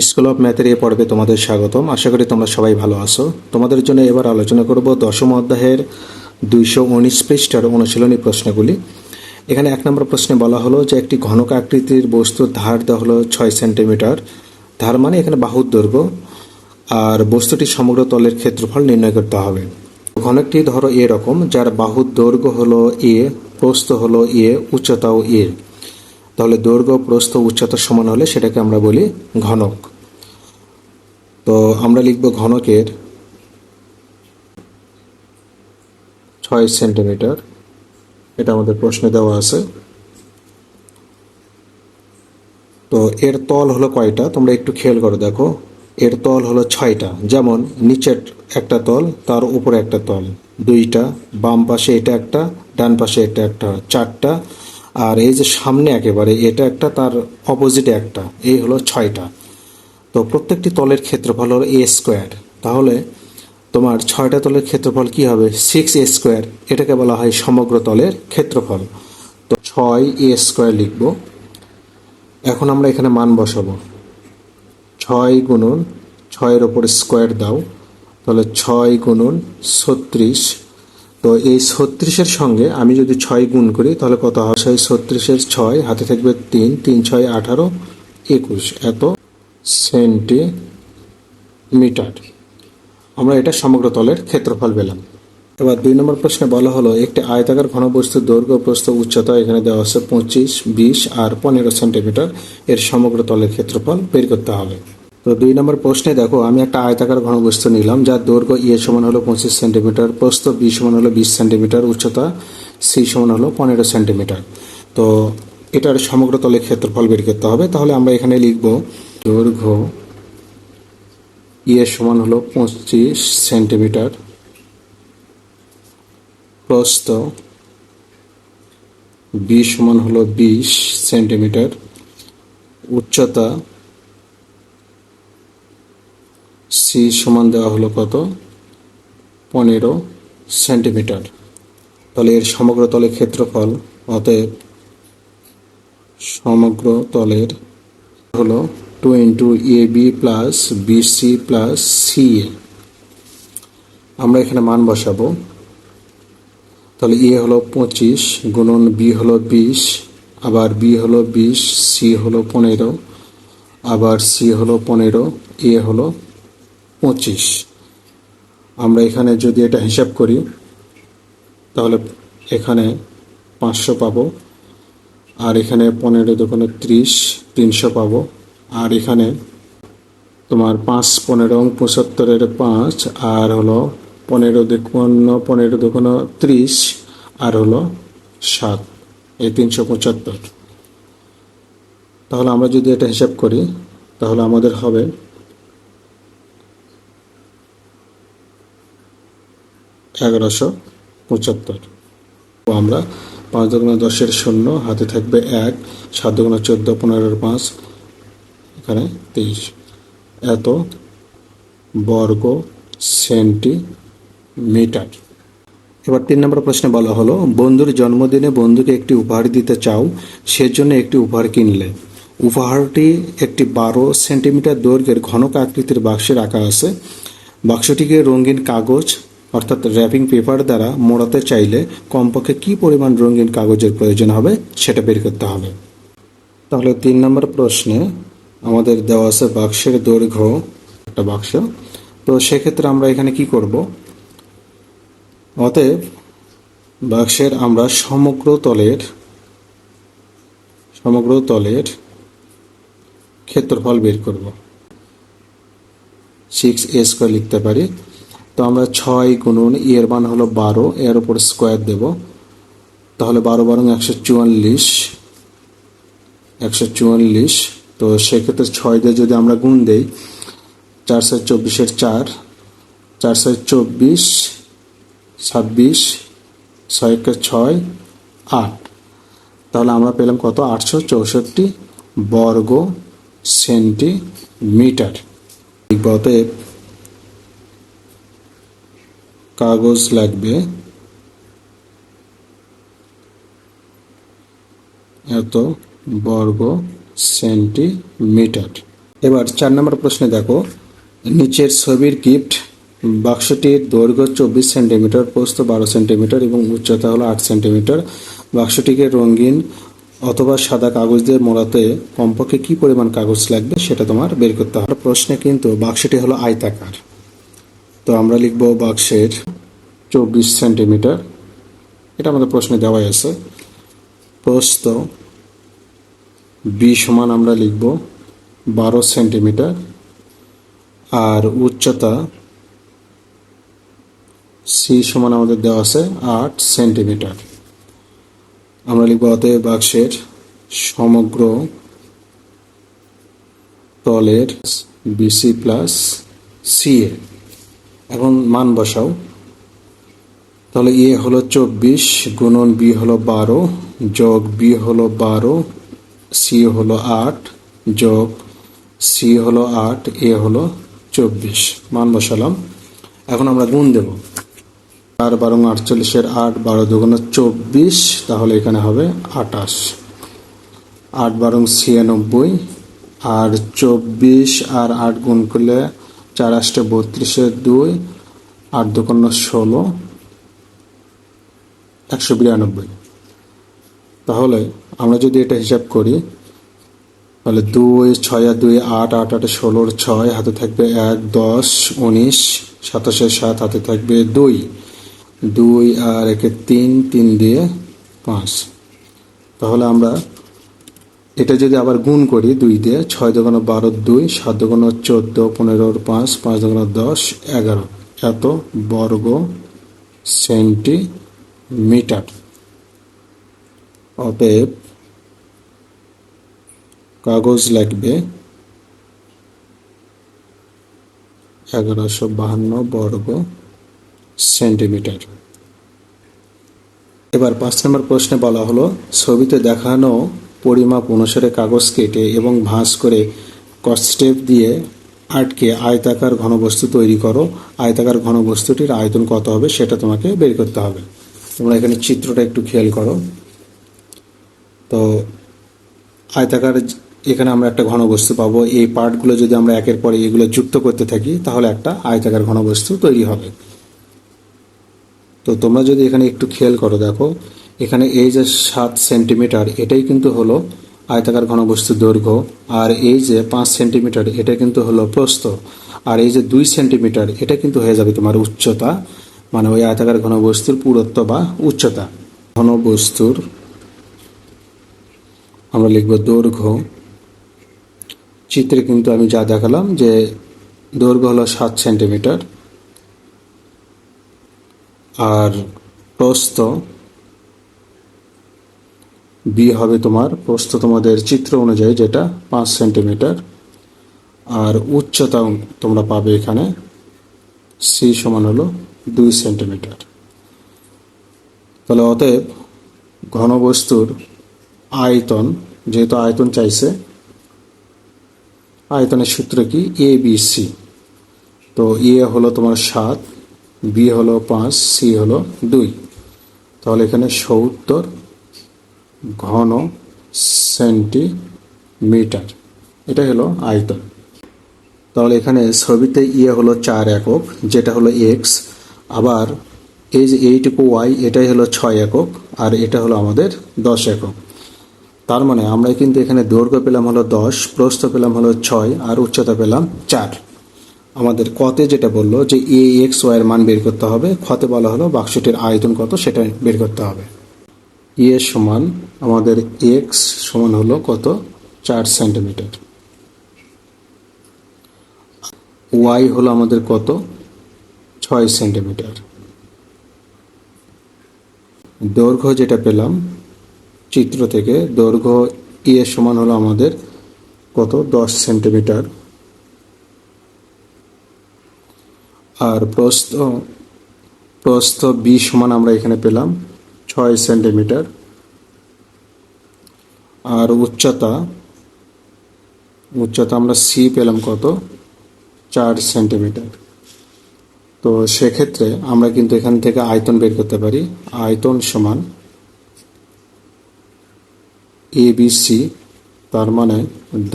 School of ম্যাথের এই পর্বে তোমাদের স্বাগতম। আশা করি তোমরা সবাই ভালো আছো। তোমাদের জন্য এবার আলোচনা করব দশম অধ্যায়ের দুইশো উনিশ পৃষ্ঠার অনুশীলনী প্রশ্নগুলি। এখানে এক নম্বর প্রশ্নে বলা হলো যে একটি ঘনক আকৃতির বস্তুর ধার দেওয়া হলো ছয় সেন্টিমিটার। ধার মানে এখানে বাহুর দৈর্ঘ্য। আর বস্তুটি সমগ্র তলের ক্ষেত্রফল নির্ণয় করতে হবে। ঘনকটি ধরো এরকম যার বাহুর দৈর্ঘ্য হলো এ, প্রস্থ হলো এ, উচ্চতাও এ। তাহলে দৈর্ঘ্য, প্রস্থ উচ্চতা সমান হলে সেটাকে আমরা বলি ঘনক। তো আমরা লিখব ঘনকের ছয় সেন্টিমিটার। এটা আমাদের প্রশ্নে দেওয়া আছে। তো এর তল হলো কয়টা? তোমরা একটু খেয়াল করো দেখো। এর তল হলো ছয়টা। যেমন নিচের একটা তল, তার উপরে একটা তল। দুইটা, বাম পাশে এটা একটা, ডান পাশে এটা একটা। চারটা আর এই যে সামনে একেবারে, এটা একটা তার অপোজিটে একটা। এই হলো ছয়টা। তো প্রত্যেকটি তলের ক্ষেত্রফল হলো এ স্কোয়ার তাহলে তোমার ছয়টা তলের ক্ষেত্রফল কি হবে? সিক্স এ স্কোয়ার এটাকে বলা হয় সমগ্র তলের ক্ষেত্রফল। তো ছয় এ স্কোয়ার লিখব। এখন আমরা এখানে মান বসাবো। ছয় গুণন, ছয়ের ওপর স্কোয়ার দাও। তাহলে ছয় গুণন ছত্রিশ তো এই ছত্রিশের সঙ্গে আমি যদি ছয় গুণ করি, তাহলে কত হয় ছয়, ছত্রিশের ছয়, হাতে থাকবে তিন তিন, ছয়, আঠারো, একুশ। এত সেন্টিমিটার। আমরা এটা সমগ্র তলের ক্ষেত্রফল পেলাম। এবার দুই নম্বর প্রশ্নে বলা হলো, একটি আয়তাকার ঘনবস্তুর দৈর্ঘ্য প্রস্থ উচ্চতা এখানে দেওয়া আছে পঁচিশ, বিশ আর পনেরো সেন্টিমিটার। এর সমগ্র তলের ক্ষেত্রফল বের করতে হবে। তো দুই নম্বর প্রশ্নে দেখো, আমি একটা আয়তাকার ঘনবস্তু নিলাম, যার দৈর্ঘ্য ইয়ে সমান হলো পঁচিশ সেন্টিমিটার, প্রস্থ বি সমান হলো বিশ সেন্টিমিটার, উচ্চতা সি সমান হলো পনেরো সেন্টিমিটার। তো এটার সমগ্র তলের ক্ষেত্রফল বের করতে হবে, তাহলে আমরা এখানে লিখব দৈর্ঘ্য ইয়ে সমান হলো পঁচিশ সেন্টিমিটার, প্রস্থ বি সমান হলো বিশ সেন্টিমিটার, উচ্চতা সি সমান দেওয়া হলো কত? পনেরো সেন্টিমিটার। তাহলে এর সমগ্র তলের ক্ষেত্রফল, অতএব সমগ্র তলের হলো two into A B plus B C plus C A আমরা এখানে মান বসাবো। তাহলে এ হলো পঁচিশ গুণন বি হলো বিশ, আবার বি হলো বিশ সি হলো পনেরো, আবার সি হলো পনেরো এ হলো পঁচিশ। আমরা এখানে যদি এটা হিসাব করি, তাহলে এখানে পাঁচশো পাবো, আর এখানে পনেরো দোকানে ত্রিশ, তিনশো পাবো, আর এখানে তোমার পাঁচ পনেরো পঁচাত্তরের পাঁচ, আর হলো পনেরো দুগুণ পনেরো দুগুণ ত্রিশ, আর হলো সাত, এই তিনশো পঁচাত্তর। তাহলে আমরা যদি এটা হিসাব করি, তাহলে আমাদের হবে এগারোশো পঁচাত্তর। আমরা পাঁচ দুগুণ দশের শূন্য, হাতে থাকবে এক, সাত দুগুণ চোদ্দ, পনেরোর পাঁচ, এখানে তেইশ। এত বর্গ সেন্টিমিটার। এবার তিন নম্বর প্রশ্নে বলা হলো, বন্ধুর জন্মদিনে বন্ধুকে একটি উপহার দিতে চাও, সেজন্য একটি উপহার কিনলে। উপহারটি একটি বারো সেন্টিমিটার দৈর্ঘ্যের ঘনক আকৃতির বাক্সে রাখা আছে। বাক্সটিকে রঙিন কাগজ অর্থাৎ র্যাপিং পেপার দ্বারা মোড়াতে চাইলে কমপক্ষে কি পরিমাণ রঙিন কাগজের প্রয়োজন হবে সেটা বের করতে হবে। তাহলে তিন নম্বর প্রশ্নে আমাদের দেওয়া আছে বাক্সের দৈর্ঘ্য একটা বাক্স। তো সেক্ষেত্রে আমরা এখানে কি করব? অতএব বাক্সের আমরা সমগ্র তলের সমগ্র তলের ক্ষেত্রফল বের করব। সিক্স এ স্কোয়ার লিখতে পারি। তো আমরা ছয় গুণন এর মান হলো বারো, এর উপর স্কোয়ার দেব। তাহলে বারো বারো একশো চুয়াল্লিশ একশো চুয়াল্লিশ। তো সেক্ষেত্রে ছয় দিয়ে যদি আমরা গুণ দেই চারশো চব্বিশের চার চারশো চব্বিশ, ছাব্বিশ, ছয় ছয়কে ছয়, আট। তাহলে আমরা পেলাম কত? আটশো চৌষট্টি বর্গ সেন্টিমিটার। অতএব কাগজ লাগবে। এত বর্গ সেন্টিমিটার। এবার চার নম্বর প্রশ্নে দেখো, নিচের ছবির গিফট বাক্সটির দৈর্ঘ্য চব্বিশ সেন্টিমিটার, প্রস্থ বারো সেন্টিমিটার এবং উচ্চতা হলো আট সেন্টিমিটার। বাক্সটিকে রঙিন অথবা সাদা কাগজ দিয়ে মোড়াতে কমপক্ষে কি পরিমাণ কাগজ লাগবে সেটা তোমার বের করতে হবে। প্রশ্নে কিন্তু বাক্সটি হলো আয়তাকার। তো আমরা লিখব বাক্সের চব্বিশ সেন্টিমিটার। এটা আমাদের প্রশ্নে দেওয়াই আছে। প্রস্থ বি সমান আমরা লিখব বারো সেন্টিমিটার আর উচ্চতা সি সমান আমাদের দেওয়া আছে আট সেন্টিমিটার। আমরা লিখব অতএব বাক্সের সমগ্র তলের বিসি প্লাস সিএ এখন মান বসাও। তাহলে এ হলো চব্বিশ গুণন বি হলো বারো, যোগ বি হলো বারো, সি হলো আট, যোগ সি হলো আট, এ হলো চব্বিশ। মান বসালাম। এখন আমরা গুণ দেব। চার বারো আটচল্লিশের আট, বারো দুগুণ চব্বিশ, তাহলে এখানে হবে আটাশ আট বারো ছিয়ানব্বই, আর চব্বিশ আর আট গুণ করলে চার আষ্টে বত্রিশে দুই, আট দুগুণ ষোলো, একশো বিরানব্বই। তাহলে আমরা যদি এটা হিসাব করি, তাহলে দুই, ছয় দুই, আট আট, আটে ষোলোর ছয়, হাতে থাকবে এক, দশ, উনিশ, সাতাশে সাত, হাতে থাকবে দুই। দুই আর একে তিন তিন দিয়ে পাঁচ। তাহলে আমরা এটা যদি আবার গুণ করি দুই দিয়ে ছয় দোকানো বারো দুই, সাত দোকানো চোদ্দ পনেরোর পাঁচ পাঁচ দোকানো দশ, এগারো। এত বর্গ সেন্টিমিটার অতএব কাগজ লাগবে এগারোশো বাহান্ন বর্গ সেন্টিমিটার। এবার পাঁচ নম্বর প্রশ্নে বলা হলো, ছবিতে দেখানো পরিমাপ অনুসারে কাগজ কেটে এবং ভাঁজ করে কস্টেপ দিয়ে আটকে আয়তাকার ঘনবস্তু তৈরি করো। আয়তাকার ঘনবস্তুটির আয়তন কত হবে সেটা তোমাকে বের করতে হবে। তোমরা এখানে চিত্রটা একটু খেয়াল করো। তো আয়তাকার এখানে আমরা একটা ঘনবস্তু পাবো। এই পার্টগুলো যদি আমরা একের পরে এগুলো যুক্ত করতে থাকি, তাহলে একটা আয়তাকার ঘনবস্তু তৈরি হবে। তো তোমরা যদি এখানে একটু খেয়াল করো, দেখো এখানে এই যে সাত সেন্টিমিটার, এটাই কিন্তু হলো আয়তাকার ঘনবস্তুর দৈর্ঘ্য, আর এই যে পাঁচ সেন্টিমিটার, এটা কিন্তু হলো প্রস্থ, আর এই যে দুই সেন্টিমিটার, এটা কিন্তু হয়ে যাবে তোমার উচ্চতা মানে ওই আয়তাকার ঘনবস্তুর পুরুত্ব বা উচ্চতা। ঘনবস্তুর, আমরা লিখব দৈর্ঘ্য। চিত্রে কিন্তু আমি যা দেখালাম যে দৈর্ঘ্য হলো সাত সেন্টিমিটার, আর প্রস্থ বি হবে তোমার প্রস্থ তোমাদের চিত্র অনুযায়ী যেটা পাঁচ সেন্টিমিটার। আর উচ্চতা তোমরা পাবে এখানে সি সমান হলো দুই সেন্টিমিটার। তাহলে অতএব ঘনবস্তুর আয়তন, যেহেতু আয়তন চাইছে, আয়তনের সূত্র কি? এ বি সি তো এ হলো তোমার সাত বি হলো পাঁচ সি হলো দুই। তাহলে এখানে সত্তর ঘন সেন্টিমিটার। এটা হলো আয়তন। তাহলে এখানে ছবিতে ইয়ে হলো চার একক, যেটা হলো এক্স আবার এই যে এইটুকু ওয়াই এটাই হলো ছয় একক, আর এটা হলো আমাদের দশ একক। তার মানে আমরা কিন্তু এখানে দৈর্ঘ্য পেলাম হলো দশ, প্রস্থ পেলাম হলো ছয়, আর উচ্চতা পেলাম চার। আমাদের কতে যেটা বলল যে এ, এক্স ওয়াইয়ের মান বের করতে হবে খতে বলা হলো বাক্সটির আয়তন কত সেটা বের করতে হবে। এ সমান আমাদের এক্স সমান হলো কত? চার সেন্টিমিটার। ওয়াই হলো আমাদের কত? ছয় সেন্টিমিটার। দৈর্ঘ্য যেটা পেলাম, চিত্র থেকে দৈর্ঘ্য ই এর সমান হলো আমাদের কত? দশ সেন্টিমিটার। আর প্রস্থ প্রস্থ বি সমান আমরা এখানে পেলাম ছয় সেন্টিমিটার। আর উচ্চতা উচ্চতা আমরা সি পেলাম কত? চার সেন্টিমিটার। তো সেক্ষেত্রে আমরা কিন্তু এখান থেকে আয়তন বের করতে পারি। আয়তন সমান এ বি সি তার মানে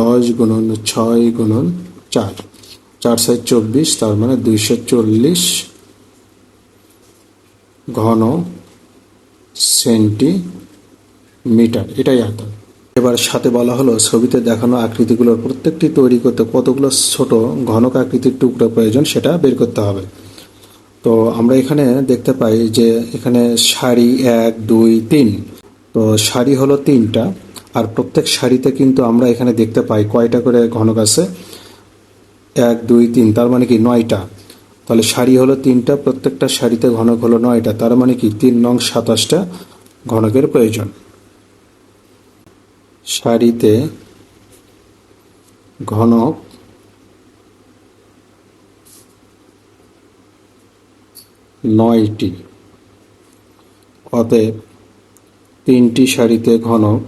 দশ গুণন ছয় গুণন চার। চার সাইজ চব্বিশ, তার মানে দুইশো চল্লিশ ঘন সেন্টিমিটার, এটাই আয়তন। এবার সাথে বলা হলো, ছবিতে দেখানো আকৃতিগুলোর প্রত্যেকটি তৈরি করতে কতগুলো ছোট ঘনক আকৃতির টুকরো প্রয়োজন সেটা বের করতে হবে। তো আমরা এখানে দেখতে পাই যে এখানে সারি এক, দুই, তিন। তো সারি হলো তিনটা, আর প্রত্যেক সারিতে কিন্তু আমরা এখানে দেখতে পাই কয়টা করে ঘনক আছে? এক, দুই, তিন, তার মানে কি নয়টা। তাহলে শাড়ি হলো তিনটা, প্রত্যেকটা শাড়িতে ঘনক হলো নয়টা, তার মানে কি তিন নং সাতাশটা ঘনকের প্রয়োজন। শাড়িতে ঘনক নয়টি, অতএব তিনটি শাড়িতে ঘনক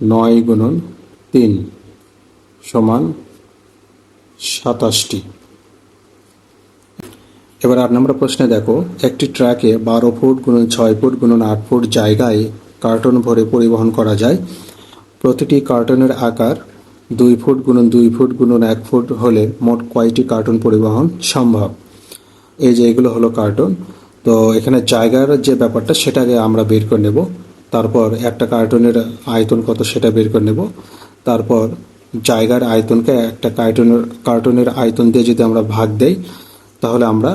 নয় গুণন তিন সমান সাতাশটি। এবার আট নম্বর প্রশ্নে দেখো, একটি ট্রাকে বারো ফুট গুণন ছয় ফুট গুণন আট ফুট জায়গায় কার্টন ভরে পরিবহন করা যায়। প্রতিটি কার্টনের আকার দুই ফুট গুণন দুই ফুট গুণন এক ফুট হলে মোট কয়টি কার্টন পরিবহন সম্ভব? এই যে এগুলো হলো কার্টন তো এখানে জায়গার যে ব্যাপারটা সেটাকে আমরা বের করে নেব। তারপর একটা কার্টনের আয়তন কত সেটা বের করে নেব। তারপর জায়গার আয়তনকে একটা কার্টনের কার্টনের আয়তন দিয়ে যদি আমরা ভাগ দেই, তাহলে আমরা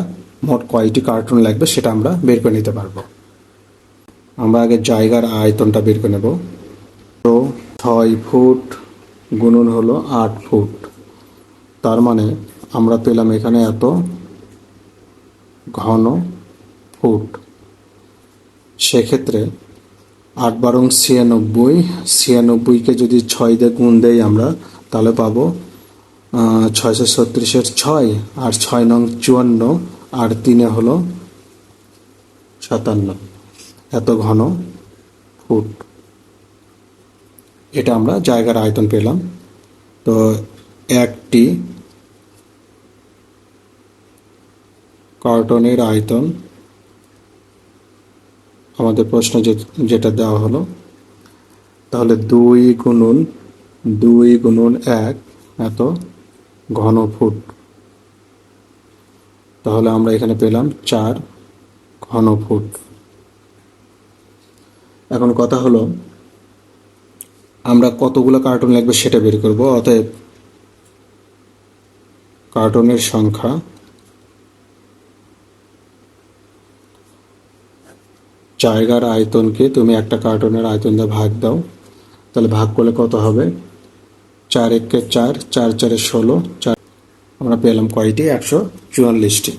মোট কয়টি কার্টুন লাগবে, সেটা আমরা বের করে নিতে পারব। আমরা আগে জায়গার আয়তনটা বের করে নেব। তো ছয় ফুট গুণন হলো আট ফুট। তার মানে আমরা পেলাম এখানে এত ঘন ফুট। সেক্ষেত্রে আট বারং ছিয়ানব্বই ছিয়ানব্বইকে যদি ছয় দিয়ে গুণ দেই আমরা, তাহলে পাবো ছয়শো ছত্রিশের ছয় আর ছয় নং চুয়ান্ন আর তিনে হলো সাতান্ন। এত ঘন ফুট। এটা আমরা জায়গার আয়তন পেলাম। তো একটি কার্টনের আয়তন আমাদের প্রশ্ন যেটা দেওয়া হলো, তাহলে দুই গুণন দুই গুণন এক, এত ঘন ফুট। তাহলে আমরা এখানে পেলাম চার ঘন ফুট এখন কথা হলো, আমরা কতগুলো কার্টুন লাগবে সেটা বের করব, অতএব কার্টুনের সংখ্যা জায়গার আয়তনকে তুমি একটা কার্টুনের আয়তন দিয়ে ভাগ দাও, তাহলে ভাগ করলে কত হবে? চার একে চার চার চারে ষোলো, চার আমরা পেলাম কয়টি? একশো চুয়াল্লিশটি।